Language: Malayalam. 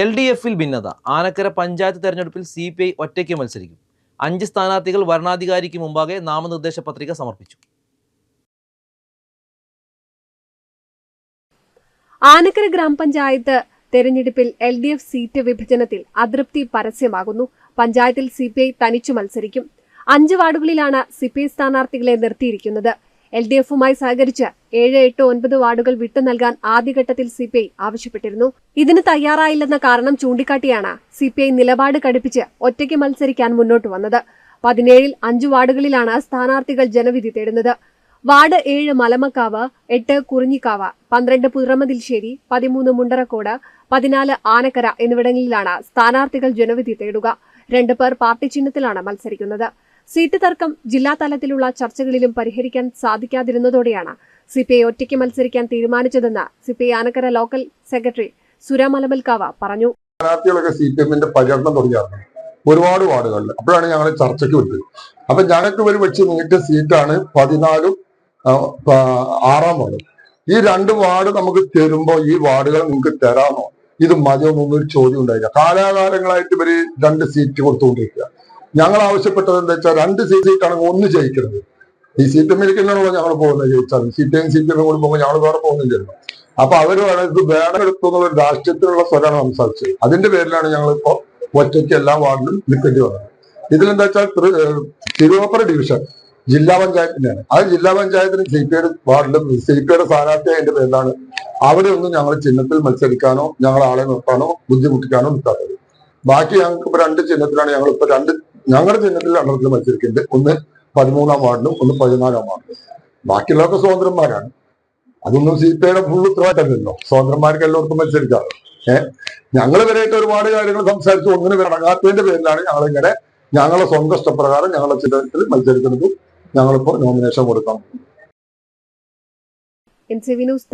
എൽ ഡി എഫിൽ ഭിന്നത. ആനക്കര പഞ്ചായത്ത് തെരഞ്ഞെടുപ്പിൽ സി പി ഐ ഒറ്റയ്ക്ക് മത്സരിക്കും. അഞ്ച് സ്ഥാനാർത്ഥികൾ വരണാധികാരിക്ക് മുമ്പാകെ നാമനിർദ്ദേശ പത്രിക സമർപ്പിച്ചു. ആനക്കര ഗ്രാമപഞ്ചായത്ത് തെരഞ്ഞെടുപ്പിൽ എൽ ഡി എഫ് സീറ്റ് വിഭജനത്തിൽ അതൃപ്തി പരസ്യമാകുന്നു. പഞ്ചായത്തിൽ സി പി ഐ തനിച്ചു മത്സരിക്കും. അഞ്ച് വാർഡുകളിലാണ് സി പി ഐ സ്ഥാനാർത്ഥികളെ നിർത്തിയിരിക്കുന്നത്. എൽ ഡി എഫുമായി സഹകരിച്ച് ഏഴ് എട്ട് ഒൻപത് വാർഡുകൾ വിട്ടു നൽകാൻ ആദ്യഘട്ടത്തിൽ സി പി ഐ ആവശ്യപ്പെട്ടിരുന്നു. ഇതിന് തയ്യാറായില്ലെന്ന കാരണം ചൂണ്ടിക്കാട്ടിയാണ് സി പി ഐ നിലപാട് കടുപ്പിച്ച് ഒറ്റയ്ക്ക് മത്സരിക്കാൻ മുന്നോട്ട് വന്നത്. പതിനേഴിൽ അഞ്ചു വാർഡുകളിലാണ് സ്ഥാനാർത്ഥികൾ ജനവിധി തേടുന്നത്. വാർഡ് ഏഴ് മലമക്കാവ് എട്ട് കുറിഞ്ഞിക്കാവ് പന്ത്രണ്ട് പുറമതിൽശ്ശേരി പതിമൂന്ന് മുണ്ടറക്കോട് പതിനാല് ആനക്കര എന്നിവിടങ്ങളിലാണ് സ്ഥാനാർത്ഥികൾ ജനവിധി തേടുക. രണ്ടു പേർ പാർട്ടി ചിഹ്നത്തിലാണ് മത്സരിക്കുന്നത്. സീറ്റ് തർക്കം ജില്ലാ തലത്തിലുള്ള ചർച്ചകളിലും പരിഹരിക്കാൻ സാധിക്കാതിരുന്നതോടെയാണ് സി പി ഐ ഒറ്റയ്ക്ക് മത്സരിക്കാൻ തീരുമാനിച്ചതെന്ന് C P I Anakkara local secretary സുര മലമൽക്കാവ പറഞ്ഞു. സ്ഥാനാർത്ഥികളൊക്കെ സി പി എമ്മിന്റെ പര്യടനം തുടങ്ങിയാണ്. ഒരുപാട് വാർഡുകളിൽ. അപ്പോഴാണ് ഞങ്ങൾ ചർച്ചയ്ക്ക് വിട്ടത് അപ്പൊ ഞങ്ങൾക്ക് ഒരു വെച്ച് നീട്ടിയ സീറ്റാണ് പതിനാലും ആറാം വാർഡ്. ഈ രണ്ട് വാർഡ് നമുക്ക് തരുമ്പോ ഈ വാർഡുകൾ നിങ്ങൾക്ക് തരാമോ? ഇത് മതിയോ എന്നൊന്നൊരു ചോദ്യം ഉണ്ടായില്ല. കാലാകാലങ്ങളായിട്ട് ഇവർ രണ്ട് സീറ്റ് കൊടുത്തുകൊണ്ടിരിക്കുക. ഞങ്ങൾ ആവശ്യപ്പെട്ടത് എന്താ വെച്ചാൽ രണ്ട് സീറ്റാണ് ഒന്ന് ജയിക്കരുത്. ഈ സീറ്റ് മേടിക്കുന്നതാണോ ഞങ്ങൾ പോകുന്നത് ജയിച്ചാൽ. സീറ്റും സീറ്റും കൂടി പോകുമ്പോൾ ഞങ്ങൾ വേറെ പോകുന്നില്ലല്ലോ അപ്പൊ അവർ ഇത് വേണം എടുത്തു എന്നുള്ള രാഷ്ട്രീയത്തിലുള്ള സ്വരാണ് സംസാരിച്ചത്. അതിന്റെ പേരിലാണ് ഞങ്ങൾ ഇപ്പോൾ ഒറ്റയ്ക്ക് എല്ലാ വാർഡിലും നിൽക്കേണ്ടി വന്നത്. ഇതിലെന്താ വെച്ചാൽ തിരുവപ്പുറ ഡിവിഷൻ ജില്ലാ പഞ്ചായത്തിന്റെയാണ്. ആ ജില്ലാ പഞ്ചായത്തിന് സി പി ഐയുടെ വാർഡിലും സി പി ഐയുടെ സ്ഥാനാർത്ഥിയായതിന്റെ പേരിലാണ് അവിടെ ഒന്നും ഞങ്ങൾ ചിഹ്നത്തിൽ മത്സരിക്കാനോ ഞങ്ങൾ ആളെ നിർത്താനോ ബുദ്ധിമുട്ടിക്കാനോ നിൽക്കാത്തത്. ബാക്കി ഞങ്ങൾക്ക് ഇപ്പൊ രണ്ട് ചിഹ്നത്തിലാണ് ഞങ്ങൾ ഇപ്പൊ രണ്ട് ഞങ്ങളുടെ ചിഹ്നത്തിൽ രണ്ടെണ്ണത്തിൽ മത്സരിക്കുന്നത് ഒന്ന് പതിമൂന്നാം വാർഡിലും ഒന്ന് പതിനാലാം വാർഡിലും. ബാക്കിയുള്ളവർക്ക് സ്വതന്ത്രന്മാരാണ്. അതൊന്നും സി പി ഐയുടെ ഫുൾ ഉത്തരവാദിത്തമല്ലോ സ്വതന്ത്രന്മാർക്ക് എല്ലാവർക്കും മത്സരിക്കാറ് ഏഹ് ഞങ്ങൾ ഇവരായിട്ട് ഒരുപാട് കാര്യങ്ങൾ സംസാരിച്ചു ഒന്നിനും ഇറങ്ങാത്തതിന്റെ പേരിലാണ് ഞങ്ങളിങ്ങനെ ഞങ്ങളെ സ്വന്തം ഇഷ്ടപ്രകാരം ഞങ്ങളുടെ ചിത്രത്തിൽ മത്സരിക്കുന്നത് ഞങ്ങളിപ്പോ നോമിനേഷൻ കൊടുക്കാം എൻ സി വി ന്യൂസ്